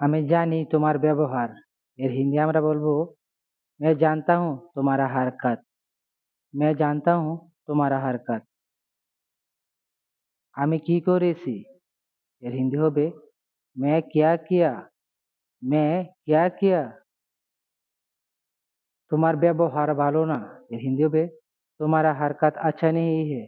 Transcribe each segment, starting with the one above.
আমি জানি তোমার ব্যবহার এর হিন্দি আমরা বলবো मैं जानता हूँ तुम्हारा हरकत मैं जानता हूँ तुम्हारा हरकत আমি কি করেছি এর হিন্দি হবে मैं क्या किया मैं क्या किया তোমার ব্যবহার ভালো না এর হিন্দি হবে তোমারা हरकत अच्छा नहीं है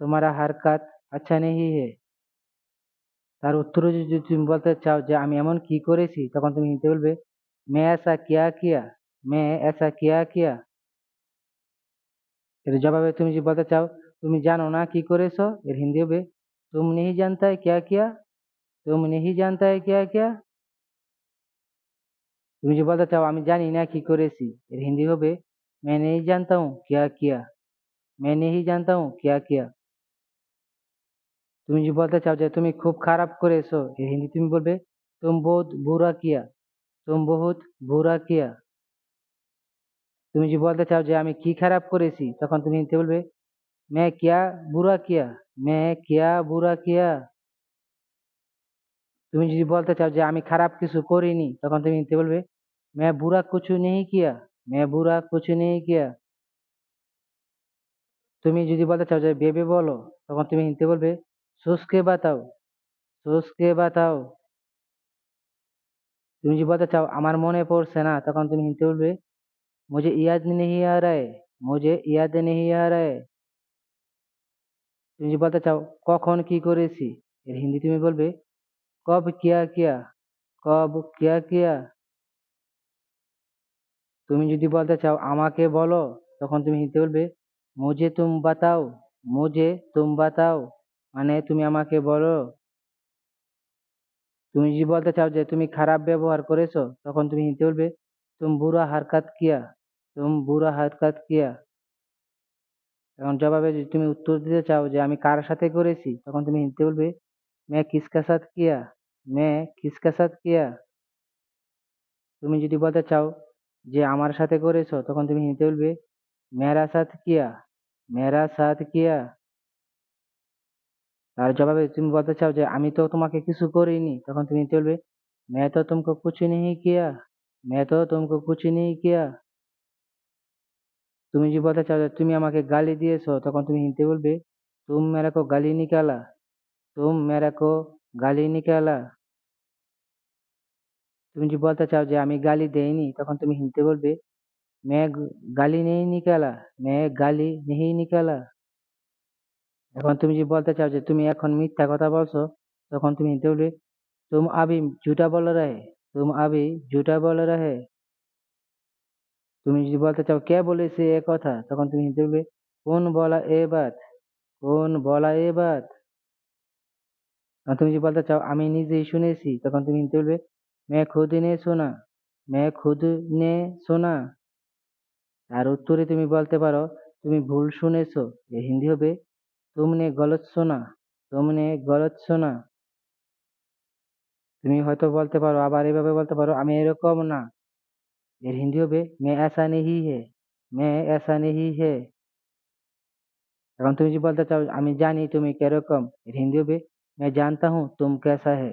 তোমারা हरकत अच्छा नहीं है তার উত্তরে যদি তুমি বলতে চাও যে আমি এমন কি করেছি তখন তুমি হিন্দি বলবে मैं ऐसा क्या किया मैं ऐसा क्या किया এর জবাবে তুমি যদি বলতে চাও তুমি জানো না কি করেছো এর হিন্দি হবে तुम नहीं जानता है क्या किया तुम नहीं जानता है क्या किया তুমি যদি বলতে চাও আমি জানি না কি করেছি এর হিন্দি হবে मैं नहीं जानता हूँ क्या किया मैं नहीं जानता हूँ क्या किया তুমি যদি বলতে চাও যে তুমি খুব খারাপ করেছ হিন্দি তুমি বলবে, তুম বহুত বুরা কিয়া, তুম বহুত বুরা কিয়া। তুমি যদি বলতে চাও যে আমি কি খারাপ করেছি, তখন তুমি হিন্দিতে বলবে, মে কিয়া বুরা কিয়া, মে কিয়া বুরা কিয়া। তুমি যদি বলতে চাও যে আমি খারাপ কিছু করিনি, তখন তুমি হিন্দিতে বলবে, মে বুরা কিছু নেই কিয়া, মে বুরা কিছু নেই কিয়া। তুমি যদি বলতে চাও যে বেবে বলো, তখন তুমি হিন্দিতে বলবে सोच के बताओ सोच के बताओ তুমি যদি বলতে চাও আমার মনে পড়ছে না তখন তুমি হিন্দি বলবে मुझे याद नहीं आ रहा है मुझे याद नहीं आ रहा है তুমি যদি বলতে চাও কখন কি করেছি এর হিন্দি তুমি বলবে কব কিয়া কিয়া কব কিয়া কিয়া তুমি যদি বলতে চাও আমাকে বলো তখন তুমি হিন্দি বলবে মুঝে তুম বাতাও মুঝে তুম বাতাও মানে তুমি আমাকে বলো, তুমি যদি বলতে চাও যে তুমি খারাপ ব্যবহার করেছ, তখন তুমি হিনতে বলবে, তুমি বুড়া হারকাত কিয়া, তুমি বুড়া হারকাত কিয়া? এখন জবাবে যদি তুমি উত্তর দিতে চাও যে আমি কার সাথে করেছি, তখন তুমি হিনতে বলবে, মে কিসকা সাথ কিয়া? মে কিসকা সাথ কিয়া? তুমি যদি বলতে চাও যে আমার সাথে করেছ, তখন তুমি হিনতে বলবে, মেরা সাথ কিয়া, মেরা সাথ কিয়া? তার জবাবে তুমি বলতে চাও যে আমি তো তোমাকে কিছু করিনি তখন তুমি হিন্দি বলবে मैं तो तुमको कुछ नहीं किया मैं तो तुमको कुछ नहीं किया তুমি যদি বলতে চাও যে তুমি আমাকে গালি দিয়েছো তখন তুমি হিন্দি বলবে तुम मेरे को गाली निकाला तुम मेरे को गाली निकाला তুমি যদি বলতে চাও যে আমি গালি দেইনি তখন তুমি হিন্দি বলবে मैं गाली नहीं निकाला मैं गाली नहीं निकाला এখন তুমি যদি বলতে চাও যে তুমি এখন মিথ্যা কথা বলছো তখন তুমি হিন্দি বলবে तुम अभी झूठा बोल रहे तुम अभी झूठा बोल रहे তুমি যদি বলতে চাও কে বলেছে এ কথা তখন তুমি হিন্দি বলবে কোন বলা এ বাত কোন বলা এ বাত আর তুমি যদি বলতে চাও আমি নিজেই শুনেছি তখন তুমি হিন্দি বলবে मैं खुद ने सुना मैं खुद ने सुना আর উত্তরে তুমি বলতে পারো তুমি ভুল শুনেছো এর হিন্দি হবে तुमने गलत सुना तुमने गलत सुना তুমি হয়তো বলতে পারো আবার এভাবে বলতে পারো আমি এরকম না এর হিন্দি হবে मैं ऐसा नहीं है मैं ऐसा नहीं है এখন তুমি যদি বলতে চাও আমি জানি তুমি কিরকম এর হিন্দি হবে मैं जानता हूँ तुम कैसा है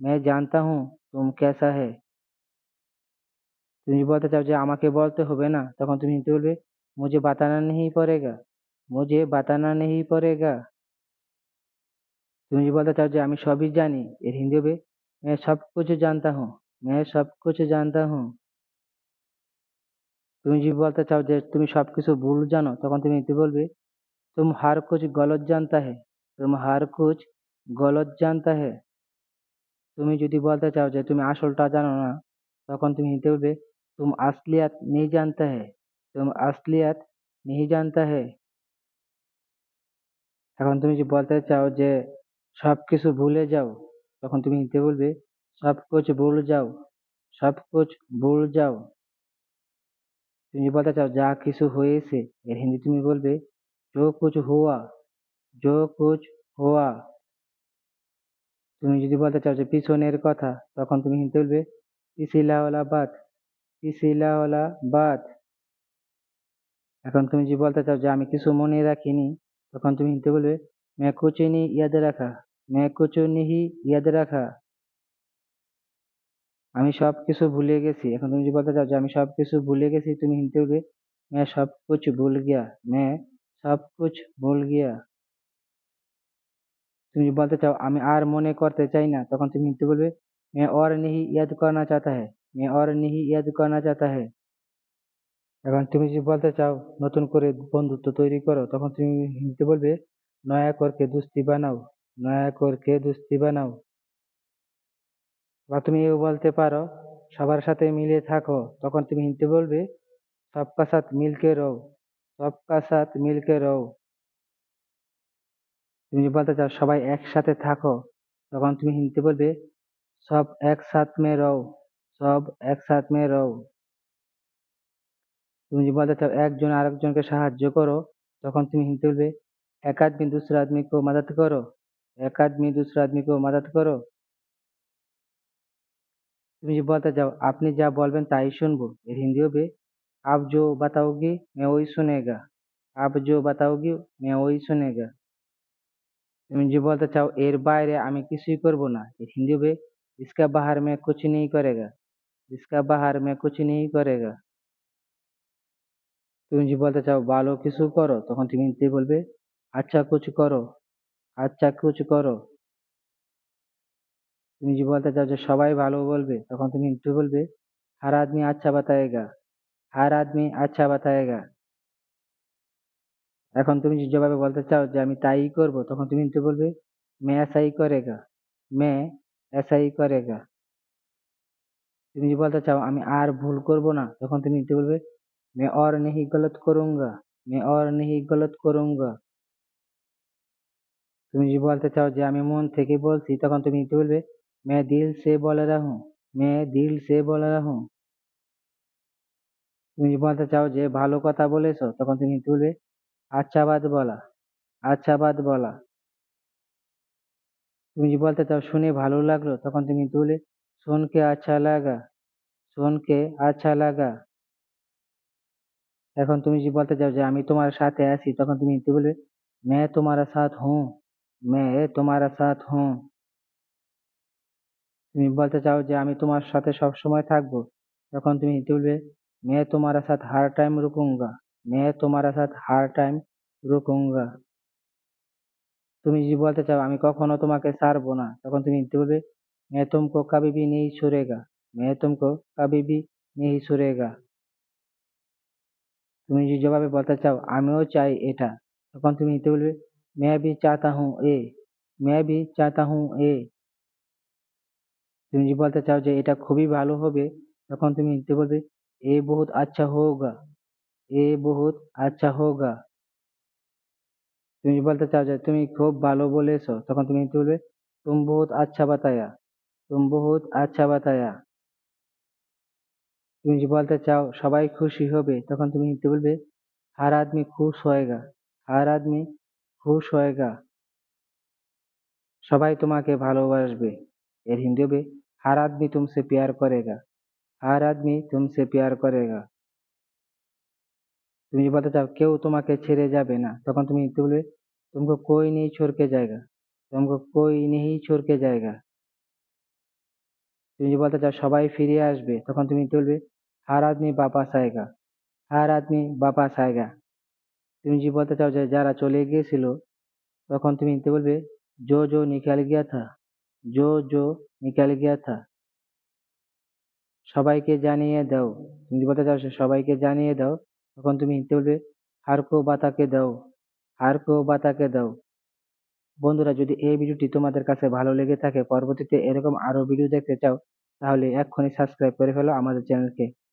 मैं जानता हूँ तुम कैसा है তুমি যদি বলতে চাও যে আমাকে বলতে হবে না তখন তুমি হিন্দি বলবে मुझे बताना नहीं पड़ेगा मुझे बताना नहीं पड़ेगा তুমি যদি বলতে চাও যে আমি সবই জানি এর হিন্দি হবে मैं सब कुछ जानता हूँ मैं सब कुछ जानता हूँ তুমি যদি বলতে চাও যে তুমি সবকিছু ভুল জানো তখন তুমি হিন্দি বলবে तुम हर कुछ गलत जानता है तुम हर कुछ गलत जानता है তুমি যদি বলতে চাও যে তুমি আসলটা জানো না তখন তুমি হিন্দি বলবে तुम असलियत नहीं जानता है तुम असलियत नहीं जानता है এখন তুমি যদি বলতে চাও যে সব কিছু ভুলে যাও, তখন তুমি হিন্দিতে বলবে? সব কিছু ভুল যাও সব কিছু ভুল যাও। তুমি বলতে চাও যা কিছু হয়েছে, এর হিন্দি তুমি বলবে, যো কিছু হুয়া, যো কিছু হুয়া। তুমি যদি বলতে চাও যে পিছনের কথা, তখন তুমি হিন্দি বলবে পিছিলাওয়ালা বাদ পিছিলাওয়ালা বাদ। এখন তুমি যদি বলতে চাও যে আমি কিছু মনে রাখিনি তখন তুমি হিন্দি বলবে मैं कुछ नहीं याद रखा मैं कुछ नहीं याद रखा আমি সবকিছু ভুলে গেছি এখন তুমি যদি বলতে চাও যে আমি সবকিছু ভুলে গেছি তুমি হিন্দি বলবে मैं सब कुछ भूल गया मैं सब कुछ भूल गया তুমি যদি বলতে চাও আমি আর মনে করতে চাই না তখন তুমি হিন্দি বলবে मैं और नहीं याद करना चाहता है मैं और नहीं याद करना चाहता है এখন তুমি যদি বলতে চাও নতুন করে বন্ধুত্ব তৈরি করো, তখন তুমি হিন্দিতে বলবে, নয়া করকে দুস্তি বানাও, নয়া করকে দুস্তি বানাও। বা তুমি এও বলতে পারো, সবার সাথে মিলে থাকো, তখন তুমি হিন্দিতে বলবে, সবকা সাথ মিলকে রো সবকা সাথ মিলকে রো তুমি যদি বলতে চাও সবাই একসাথে থাকো, তখন তুমি হিন্দিতে বলবে, সব একসাথ মে রও, সব একসাথ মে রও। তুমি যদি বলতে চাও একজন আরেকজনকে সাহায্য করো তখন তুমি হিন্দিতে বলবে এক आदमी दूसरे आदमी को मदद करो एक आदमी दूसरे आदमी को मदद करो তুমি যদি বলতে চাও আপনি যা বলবেন তাই শুনবো এর হিন্দি হবে आप जो बताओगी मैं वही सुनेगा आप जो बताओगी मैं वही सुनेगा তুমি যদি বলতে চাও এর বাইরে আমি কিছুই করব না এর হিন্দি হবে इसका बाहर में कुछ नहीं करेगा इसका बाहर में कुछ नहीं करेगा তুমি যদি বলতে চাও, ভালো কিছু করো, তখন তুমি যে বলবে আচ্ছা কিছু করো। আচ্ছা কিছু করো। তুমি যদি বলতে চাও যে সবাই ভালো বলবে, তখন তুমি যে বলবে, হার আদমি আচ্ছা বাতায়েগা। হার আদমি আচ্ছা বাতায়েগা। এখন তুমি যদি জবাবে বলতে চাও যে আমি তাই করব, তখন তুমি যে বলবে, মে এসাই করেগা। মে এসাই করেগা। তুমি যদি বলতে চাও আমি আর ভুল করব না, তখন তুমি যে বলবে मैं और नहीं गलत करूंगा मैं और नहीं गलत करूंगा তুমি যদি বলতে চাও যে আমি মন থেকে বলছি তখন তুমি হিন্দিতে বলবে मैं दिल से बोल रहा हूँ मैं दिल से बोल रहा हूँ তুমি যদি বলতে চাও যে ভালো কথা বলেছো তখন তুমি হিন্দিতে বলবে अच्छा बात बोला अच्छा बात बोला তুমি যদি বলতে চাও শুনে ভালো লাগলো তখন তুমি হিন্দিতে বলবে सुन के अच्छा लगा सुन के अच्छा लगा এখন তুমি যদি বলতে যাও যে আমি তোমার সাথে আছি, তখন তুমি কি বলবে? মে তোমার সাথ হু মে তোমার সাথ হু তুমি বলতে চাও যে আমি তোমার সাথে সব সময় থাকব? তখন তুমি হিন্দি বলবে? মে তোমার সাথ হার টাইম রুকুঙ্গা, মে তোমার সাথ হার টাইম রুকুঙ্গা। তুমি যদি বলতে চাও আমি কখনো তোমাকে ছাড়বো না, তখন তুমি হিন্দি বলবে? মে তুমকো কাবিবি নেই ছুড়েগা মে তুমকো কাবিবি নেই ছুড়েগা তুমি যদি জবাবে বলতে চাও আমিও চাই এটা তখন তুমি হিন্দিতে বলবে मैं भी चाहता हूँ ए मैं भी चाहता हूँ ए তুমি যদি বলতে চাও যে এটা খুবই ভালো হবে তখন তুমি হিন্দিতে বলবে এ বহুত আচ্ছা হোগা এ বহুত আচ্ছা হোগা তুমি যদি বলতে চাও যে তুমি খুব ভালো বলেছো তখন তুমি হিন্দিতে বলবে तुम बहुत अच्छा बताया तुम बहुत अच्छा बताया তুমি যদি বলতে চাও সবাই খুশি হবে তখন তুমি হিন্দিতে বলবে हर आदमी खुश होएगा हर आदमी खुश होएगा সবাই তোমাকে ভালোবাসবে এর হিন্দি হবে हर आदमी तुमसे प्यार करेगा हर आदमी तुमसे प्यार करेगा তুমি যদি বলতে চাও কেউ তোমাকে ছেড়ে যাবে না তখন তুমি হিন্দিতে বলবে तुमको कोई नहीं छोड़ के जाएगा तुमको कोई नहीं छोड़ के जाएगा তুমি যদি বলতে চাও সবাই ফিরে আসবে তখন তুমি হিন্দিতে বলবে हर आदमी वापस आएगा हर आदमी वापस आएगा তুমি যদি বলতে চাও যে যারা চলে গিয়েছিল তখন তুমি হিন্দিতে বলবে जो जो निकल गया था जो जो निकल गया था সবাইকে জানিয়ে দাও তুমি যদি বলতে চাও যে সবাইকে জানিয়ে দাও তখন তুমি হিন্দিতে বলবে हर को बता के দাও हर को बता के দাও বন্ধুরা যদি এই ভিডিওটি তোমাদের কাছে ভালো লেগে থাকে পরবর্তীতে এরকম আরো ভিডিও দেখতে চাও তাহলে এক্ষুনি সাবস্ক্রাইব করে ফেলো আমাদের চ্যানেলকে